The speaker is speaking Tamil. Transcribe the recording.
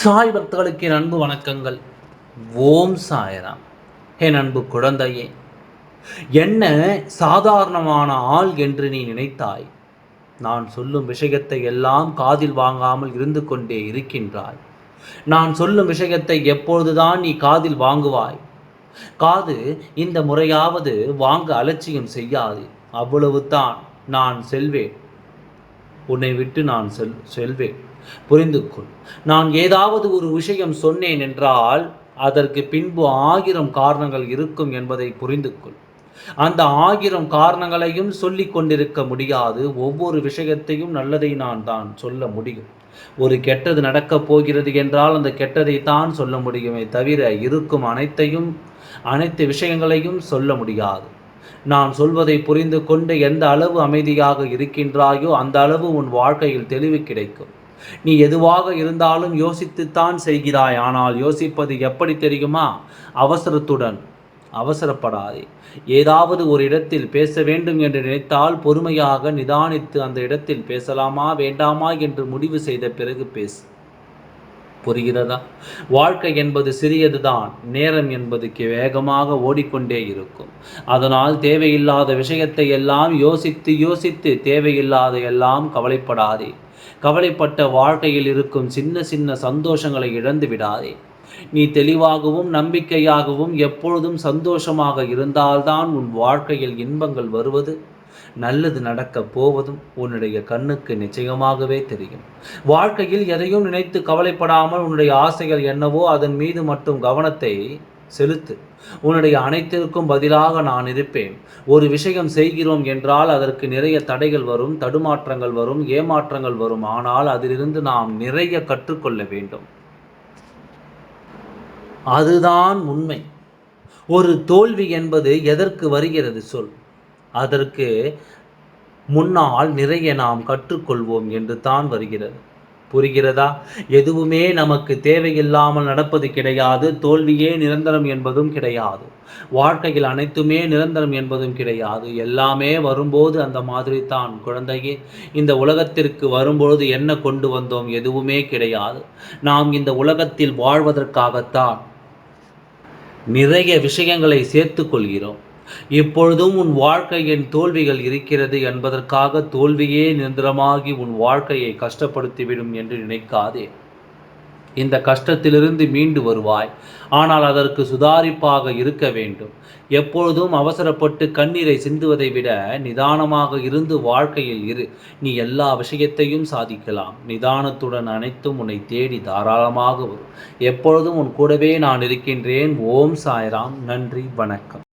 சாய் பக்தர்களுக்கு என் அன்பு வணக்கங்கள். ஓம் சாயராம். என் அன்பு குழந்தையே என்ன சாதாரணமான ஆள் என்று நீ நினைத்தாய்? நான் சொல்லும் விஷயத்தை எல்லாம் காதில் வாங்காமல் இருந்து கொண்டே இருக்கின்றாய். நான் சொல்லும் விஷயத்தை எப்பொழுதுதான் நீ காதில் வாங்குவாய்? காது இந்த முறையாவது வாங்க அலட்சியம் செய்யாது. அவ்வளவுதான் நான் செல்வேன். உன்னை விட்டு நான் செல் செல்வேன். புரிந்து கொள் நான் ஏதாவது ஒரு விஷயம் சொன்னேன் என்றால் அதற்கு பின்பு ஆயிரம் காரணங்கள் இருக்கும் என்பதை புரிந்து கொள் அந்த ஆயிரம் காரணங்களையும் சொல்லி கொண்டிருக்க முடியாது. ஒவ்வொரு விஷயத்தையும் நல்லதை நான் தான் சொல்ல முடியும். ஒரு கெட்டது நடக்கப் போகிறது என்றால் அந்த கெட்டதை தான் சொல்ல முடியுமே தவிர இருக்கும் அனைத்தையும் அனைத்து விஷயங்களையும் சொல்ல முடியாது. நான் சொல்வதை புரிந்து கொண்டு எந்த அளவு அமைதியாக இருக்கின்றாயோ அந்த அளவு உன் வாழ்க்கையில் தெளிவு கிடைக்கும். நீ எதுவாக இருந்தாலும் யோசித்துத்தான் செய்கிறாய். ஆனால் யோசிப்பது எப்படி தெரியுமா? அவசரத்துடன். அவசரப்படாதே. ஏதாவது ஒரு இடத்தில் பேச வேண்டும் என்று நினைத்தால் பொறுமையாக நிதானித்து அந்த இடத்தில் பேசலாமா வேண்டாமா என்று முடிவு செய்த பிறகு பேசு. புரிகிறதா? வாழ்க்கை என்பது சிறியதுதான் நேரம் என்பது வேகமாக ஓடிக்கொண்டே இருக்கும். அதனால் தேவையில்லாத விஷயத்தை எல்லாம் யோசித்து யோசித்து தேவையில்லாத எல்லாம் கவலைப்படாதே. கவலைப்பட்ட வாழ்க்கையில் இருக்கும் சின்ன சின்ன சந்தோஷங்களை இழந்து விடாதே. நீ தெளிவாகவும் நம்பிக்கையாகவும் எப்பொழுதும் சந்தோஷமாக இருந்தால்தான் உன் வாழ்க்கையில் இன்பங்கள் வருவது? நல்லது நடக்கப் போவதும் உன்னுடைய கண்ணுக்கு நிச்சயமாகவே தெரியும். வாழ்க்கையில் எதையும் நினைத்து கவலைப்படாமல் உன்னுடைய ஆசைகள் என்னவோ அதன் மீது மட்டும் கவனத்தை செலுத்து. உன்னுடைய அனைத்திற்கும் பதிலாக நான் இருப்பேன். ஒரு விஷயம் செய்கிறோம் என்றால் அதற்கு நிறைய தடைகள் வரும் தடுமாற்றங்கள் வரும் ஏமாற்றங்கள் வரும். ஆனால் அதிலிருந்து நாம் நிறைய கற்றுக்கொள்ள வேண்டும். அதுதான் உண்மை. ஒரு தோல்வி என்பது எதற்கு வருகிறது சொல். அதற்கு முன்னால் நிறைய நாம் கற்றுக்கொள்வோம் என்று தான் வருகிறது. புரிகிறதா? எதுவுமே நமக்கு தேவையில்லாமல் நடப்பது கிடையாது. தோல்வியே நிரந்தரம் என்பதும் கிடையாது. வாழ்க்கையில் அனைத்துமே நிரந்தரம் என்பதும் கிடையாது. எல்லாமே வரும்போது அந்த மாதிரி தான் குழந்தையே இந்த உலகத்திற்கு வரும்பொழுது என்ன கொண்டு வந்தோம்? எதுவுமே கிடையாது. நாம் இந்த உலகத்தில் வாழ்வதற்காகத்தான் நிறைய விஷயங்களை சேர்த்து கொள்கிறோம் இப்பொழுதும் உன் வாழ்க்கையின் தோல்விகள் இருக்கிறது என்பதற்காக தோல்வியே நிரந்தரமாகி உன் வாழ்க்கையை கஷ்டப்படுத்திவிடும் என்று நினைக்காதே. இந்த கஷ்டத்திலிருந்து மீண்டு வருவாய். ஆனால் அதற்கு சுதாரிப்பாக இருக்க வேண்டும். எப்பொழுதும் அவசரப்பட்டு கண்ணீரை சிந்துவதை விட நிதானமாக இருந்து வாழ்க்கையில் இரு. நீ எல்லா விஷயத்தையும் சாதிக்கலாம். நிதானத்துடன் அனைத்தும் உன்னை தேடி தாராளமாக வரும். எப்பொழுதும் உன் கூடவே நான் இருக்கின்றேன். ஓம் சாய்ராம். நன்றி. வணக்கம்.